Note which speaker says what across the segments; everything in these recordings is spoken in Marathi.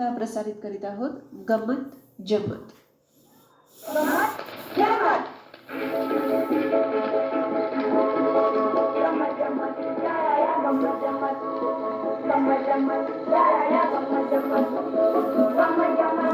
Speaker 1: आता प्रसारित करीत आहोत. गमत जमत
Speaker 2: बालदोस्तांनो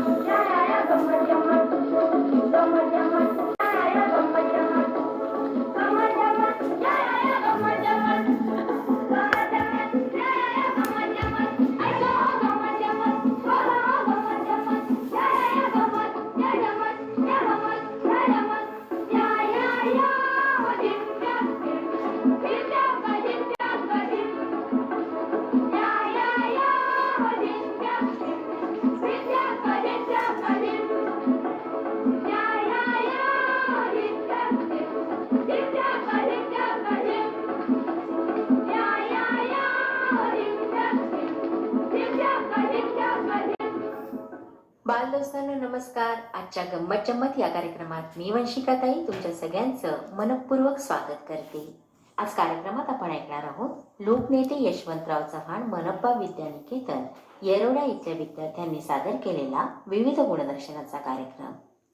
Speaker 2: गंमत या कार्यक्रमात मी वंशिकाताई तुमच्या सगळ्यांचं मनपूर्वक स्वागत करते. आज कार्यक्रमात आपण ऐकणार आहोत लोकनेते यशवंतराव चव्हाण मनप्पा विद्यानिकेतन येरोडा इथल्या विद्यार्थ्यांनी सादर केलेला विविध गुणदर्शनाचा कार्यक्रम.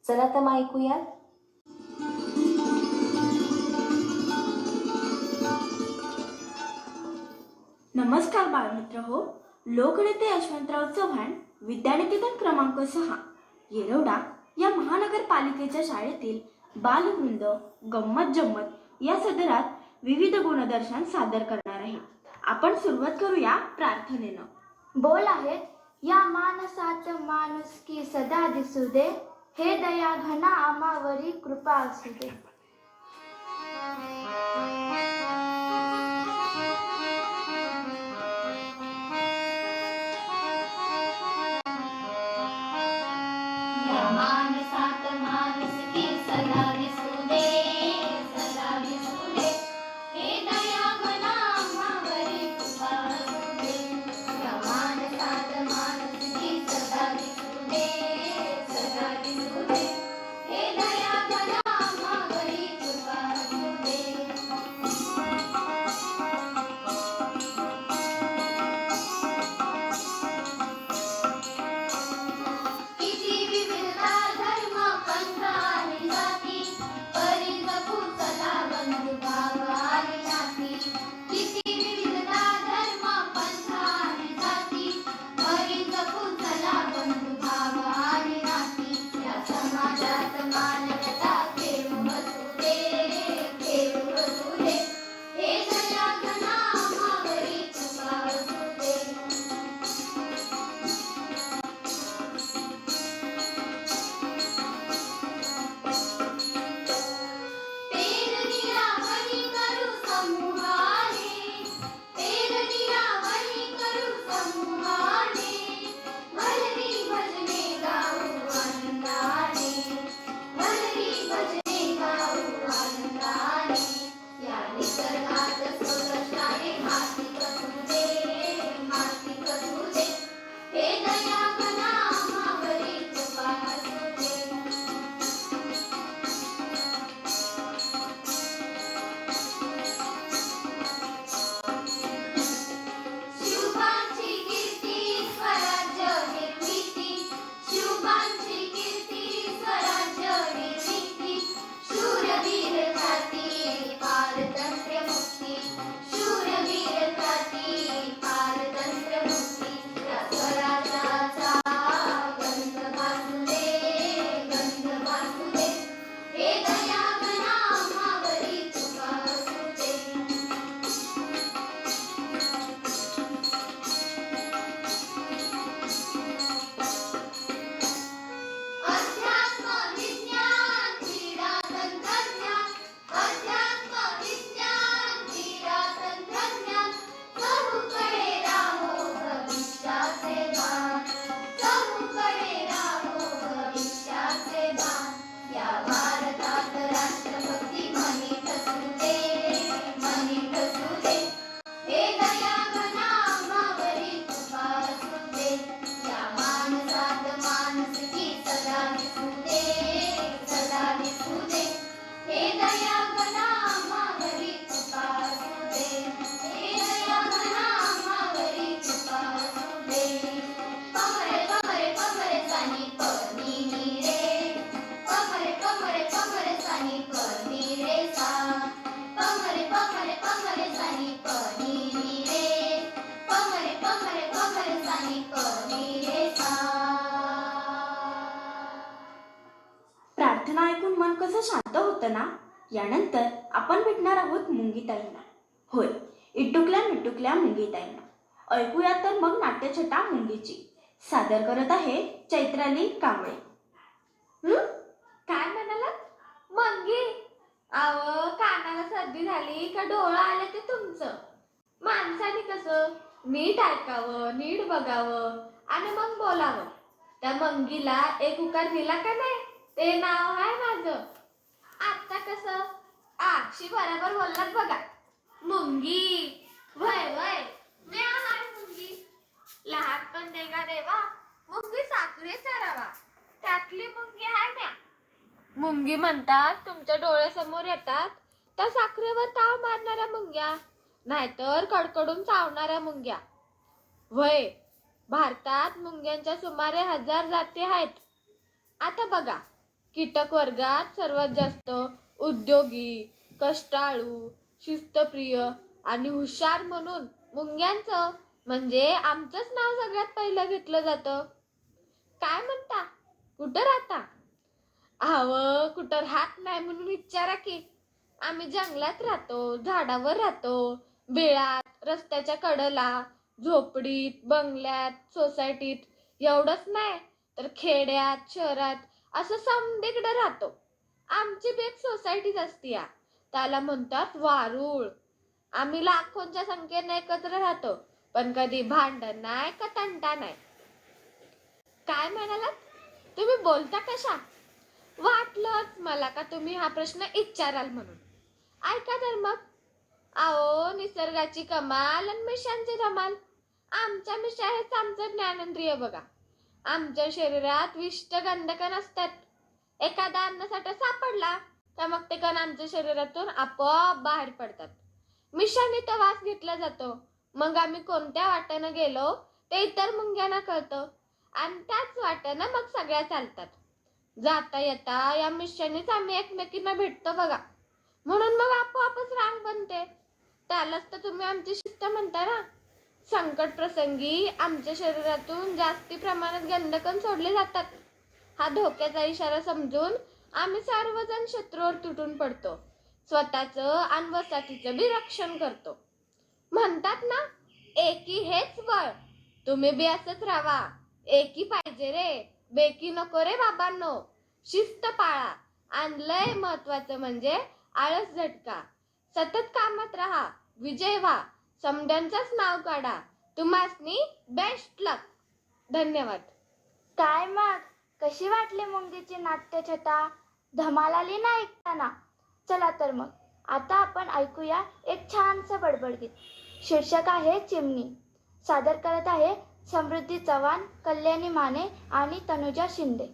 Speaker 2: चला तर मग ऐकूया.
Speaker 3: नमस्कार बालमित्र हो. लोकनेते यशवंतराव चव्हाण विद्यानिकेतन क्रमांक सहा येरवडा या महानगरपालिकेच्या शाळेतील बालवृंद गंमत जम्मत या सदरात विविध गुणदर्शन सादर करणार आहे. आपण सुरुवात करूया प्रार्थनेनं.
Speaker 4: बोल आहेत या मानसात माणूस की सदा दिसू दे हे दया घना आमावरी कृपा असू दे.
Speaker 3: प्रार्थना ऐकून मन कसं शांत होतं ना? यानंतर आपण भेटणार आहोत मुंगीताईंना. होय इटुकल्या मिटुकल्या मुंगीताईंना. ऐकूया तर मग नाट्यछटा मुंगीची. सादर करत आहे चैत्राली कांबळे.
Speaker 5: काय म्हणालात? मंगी? अहो कानाला सर्दी झाली का डोळा आलं ते तुमचं. माणसाने कसं? नीट ऐकावं नीट बघावं आणि मग बोलावं. त्या मंगीला एक उकार दिला का नाही? ते नाव आहे माझं. आता कसं? आक्षी बरोबर बोललात बघा. मुंगी. वय वय. मुंगी. लहानपण देगा देवा? मुंगी साखरे चरावा. त्यातली मुंगी आहे म्या. मुंगी म्हणतात तुमच्या डोळ्यासमोर येतात. त्या साखरेवर ताव मारणाऱ्या मुंग्या नाहीतर कडकडून चावणाऱ्या मुंग्या. वय भारतात मुंग्यांच्या सुमारे हजार जाती आहेत. आता बघा कीटक वर्गात सर्वात जास्त उद्योगी कष्टाळू शिस्तप्रिय आणि हुशार म्हणून मुंग्यांचं म्हणजे आमचंच नाव सगळ्यात पहिलं घेतलं जातं. काय म्हणता? कुठं राहता? आव कुठं राहत नाही म्हणून विचारा की. आम्ही जंगलात राहतो झाडावर राहतो बेळात रस्त्याच्या कडला झोपडीत बंगल्यात सोसायटीत. एवढंच नाही तर खेड्यात शहरात असं समदेकडे राहतो. आमची बेग सोसायटीच असते असती त्याला म्हणतात वारुळ. आम्ही लाखोंच्या संख्येने एकत्र राहतो पण कधी भांडण नाही का तंटा नाही. काय म्हणालात? तुम्ही बोलता कशा? वाटलंच मला का तुम्ही हा प्रश्न विचाराल म्हणून. ऐका तर मग. आओ निसर्गाची कमाल आणि मिशांची धमाल. आमच्या मिशा हेच आमचं ज्ञानेंद्रिय बघा. आमच्या शरीरात विष्ट गंधक नसतात एखादा अन्नसाठा सापडला तर मग ते कण आमच्या शरीरातून आपोआप बाहेर पडतात. मिशांनी वास घेतला जातो. मग आम्ही कोणत्या वाट्यानं गेलो ते इतर मुंग्यांना कळतं. आणि त्याच वाट्यानं मग सगळ्या चालतात. जाता येता या मिशांनीच आम्ही एकमेकींना भेटतो बघा. म्हणून मग आपोआपच रांग बनते. त्यालाच तर तुम्ही आमची शिस्त म्हणता ना? संकट प्रसंगी आमच्या शरीरातून जास्ती प्रमाणात गंधकन सोडले जातात. हा धोक्याचा इशारा समजून आम्ही सर्वजण शत्रूवर तुटून पडतो. स्वतःचं आणि बी रक्षण करतो. म्हणतात ना एकी हेच वळ. तुम्ही बी असंच राहा. एकी पाहिजे रे. बेकी नको रे बाबांनो. शिस्त पाळा. आणलंय महत्वाचं म्हणजे आळस झटका. सतत कामात राहा. विजय व्हा. समड्यांचंच नाव काढा. तुम्हासनी बेस्ट लक धन्यवाद. काय मग? कशी वाटली मुंगीची नाट्यछटा? धमाल आली ना ऐकताना चला तर मग. आता आपण ऐकूया एक छानसं बडबडगीत शीर्षक आहे चिमणी. सादर करत आहे समृद्धी चव्हाण कल्याणी माने आणि तनुजा शिंदे.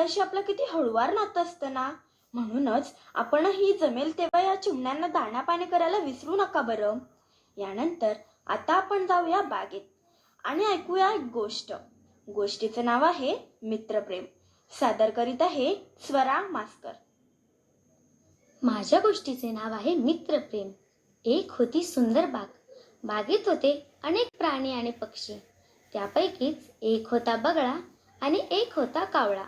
Speaker 3: या आपलं किती हळुवार नातं असतं ना? म्हणूनच आपणही जमेल तेव्हा या चिमण्यांना दाणा पाणी करायला विसरू नका बरं. यानंतर आता आपण जाऊया बागेत आणि ऐकूया एक गोष्ट. गोष्टीचं नाव आहे मित्रप्रेम. सादर करीत आहे स्वरा मास्कर
Speaker 4: माझ्या गोष्टीचे नाव आहे मित्रप्रेम. एक होती सुंदर बाग. बागेत होते अनेक प्राणी आणि पक्षी. त्यापैकीच एक होता बगळा आणि एक होता कावळा.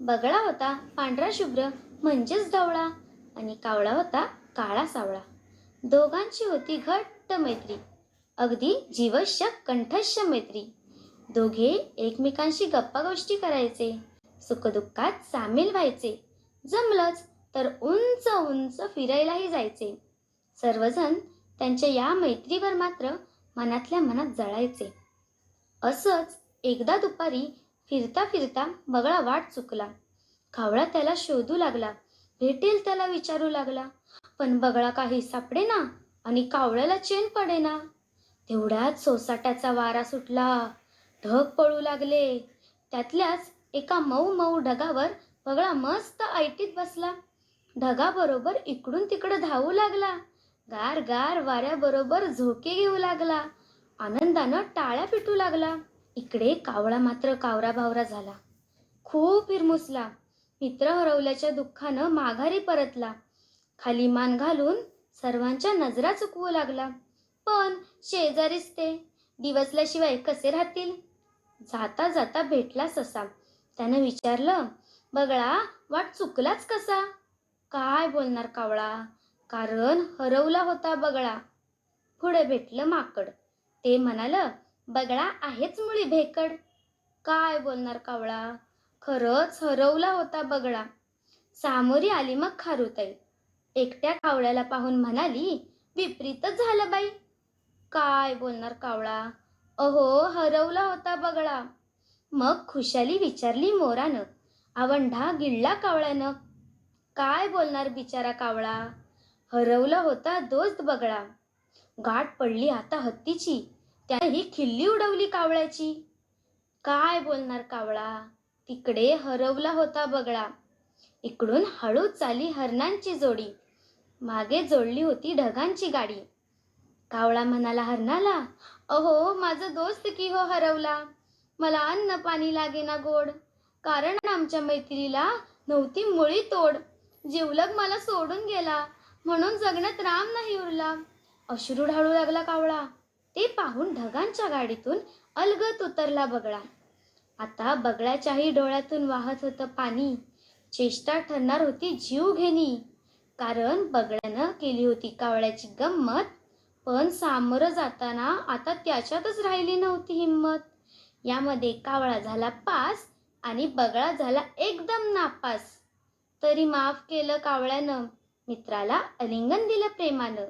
Speaker 4: बगळा होता पांढरा शुभ्र म्हणजेच ढवळा आणि कावळा होता काळा सावळा. दोघांची होती घट्ट मैत्री. अगदी जीवश्य कंठश्य मैत्री. दोघे एकमेकांशी गप्पा गोष्टी करायचे. सुखदुःखात सामील व्हायचे. जमलंच तर उंच उंच फिरायलाही जायचे. सर्वजण त्यांच्या या मैत्रीवर मात्र मनातल्या मनात जळायचे. असंच एकदा दुपारी फिरता फिरता बगळा वाट चुकला. कावळा त्याला शोधू लागला. भेटेल त्याला विचारू लागला. पण बगळा काही सापडेना आणि कावळ्याला चेन पडेना. तेवढ्यात सोसाट्याचा वारा सुटला. ढग पळू लागले. त्यातल्याच एका मऊ मऊ ढगावर बगळा मस्त ऐटीत बसला. ढगाबरोबर इकडून तिकडं धावू लागला. गार गार वाऱ्याबरोबर झोके घेऊ लागला. आनंदानं टाळ्या पिटू लागला. इकडे कावळा मात्र कावरा भावरा झाला. खूप हिरमुसला. मित्र हरवल्याच्या दुःखानं माघारी परतला. खाली मान घालून सर्वांच्या नजरा चुकवू लागला. पण शेजारीच ते. दिवसल्याशिवाय कसे राहतील? जाता जाता भेटला ससा. त्यानं विचारलं बगळा वाट चुकलाच कसा? काय बोलणार कावळा? कारण हरवला होता बगळा. पुढे भेटलं माकड. ते म्हणालं बगळा आहेच मुळी भेकड. काय बोलणार कावळा? खरंच हरवला होता बगळा. सामोरी आली मग खारुताई. एकट्या कावळ्याला पाहून म्हणाली विपरीतच झालं बाई. काय बोलणार कावळा? अहो हरवला होता बगळा. मग खुशाली विचारली मोरानं आवंढा गिळला कावळ्यानं? काय बोलणार बिचारा कावळा? हरवला होता दोस्त बगळा. गाठ पडली आता हत्तीची. त्याने ही खिल्ली उडवली कावळ्याची. काय बोलणार कावळा? तिकडे हरवला होता बगळा. इकडून हळू चाली हरणांची जोडी. मागे जोडली होती ढगांची गाडी. कावळा म्हणाला हरणाला? अहो माझा दोस्त की हो हरवला? मला अन्न पाणी लागेना गोड. कारण आमच्या मैत्रीला नव्हती मुळी तोड. जिवलग मला सोडून गेला. म्हणून जगण्यात राम नाही उरला. अश्रू ढाळू लागला कावळा. ते पाहून ढगांच्या गाडीतून अलगत उतरला बगळा. आता बगळ्याच्याही डोळ्यातून वाहत होतं पाणी. चेष्टा ठरणार होती जीव घेणी. कारण बगळ्यानं केली होती कावळ्याची गंमत. पण सामोरं जाताना आता त्याच्यातच राहिली नव्हती हिंमत. यामध्ये कावळा झाला पास आणि बगळा झाला एकदम नापास. तरी माफ केलं कावळ्यानं. मित्राला अलिंगन दिलं प्रेमानं.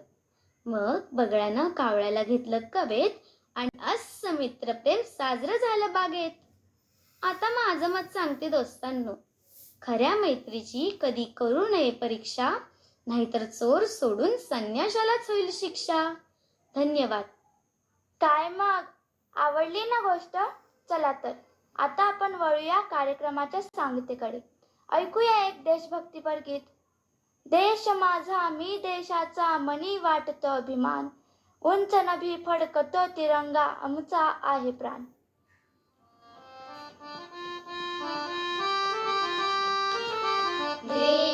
Speaker 4: मग बगळ्यानं कावळ्याला घेतलं कवेत आणि असं मित्रप्रेम साजरं झालं बागेत. आता माझं मत सांगते दोस्तांनो खऱ्या मैत्रीची कधी करू नये परीक्षा नाहीतर चोर सोडून संन्याशालाच होईल शिक्षा. धन्यवाद.
Speaker 6: काय मग? आवडली ना गोष्ट? चला तर. आता आपण वळूया कार्यक्रमाच्या सांगतेकडे. ऐकूया एक देशभक्तीपर गीत. देश माझा मी देशाचा मनी वाटतो अभिमान. उंच नभी फडकतो तिरंगा आमचा आहे प्राण.
Speaker 7: देश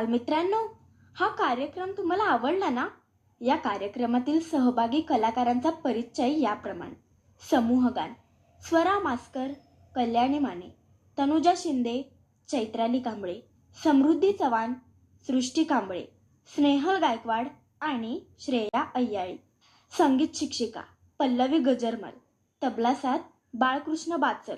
Speaker 3: बालमित्रांनो हा कार्यक्रम तुम्हाला आवडला ना? या कार्यक्रमातील सहभागी कलाकारांचा परिचय याप्रमाणे. समूहगान स्वरा मास्कर कल्याणी माने तनुजा शिंदे चैत्राली कांबळे समृद्धी चव्हाण सृष्टी कांबळे स्नेहल गायकवाड आणि श्रेया अय्याळी. संगीत शिक्षिका पल्लवी गजरमल तबला साथ बाळकृष्ण बाचल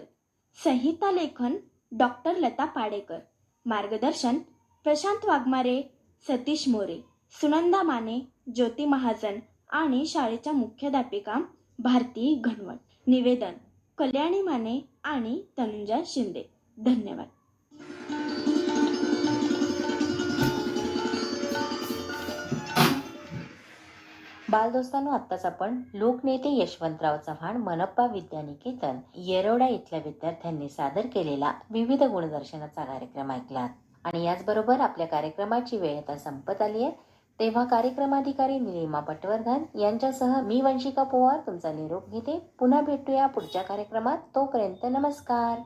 Speaker 3: संहिता लेखन डॉक्टर लता पाडेकर. मार्गदर्शन प्रशांत वाघमारे सतीश मोरे सुनंदा माने ज्योती महाजन आणि शाळेच्या मुख्याध्यापिका भारती घनवट. निवेदन कल्याणी माने आणि तनुजा शिंदे. धन्यवाद.
Speaker 2: बालदोस्तांनो आत्ताच आपण लोकनेते यशवंतराव चव्हाण मनप्पा विद्यानिकेतन येरवडा इथल्या विद्यार्थ्यांनी सादर केलेला विविध गुणदर्शनाचा कार्यक्रम ऐकलात. आणि याचबरोबर आपल्या कार्यक्रमाची वेळ आता संपत आली आहे. तेव्हा कार्यक्रमाधिकारी निलिमा पटवर्धन यांच्यासह मी वंशिका पोवार तुमचा निरोप घेते. पुन्हा भेटूया पुढच्या कार्यक्रमात. तोपर्यंत नमस्कार.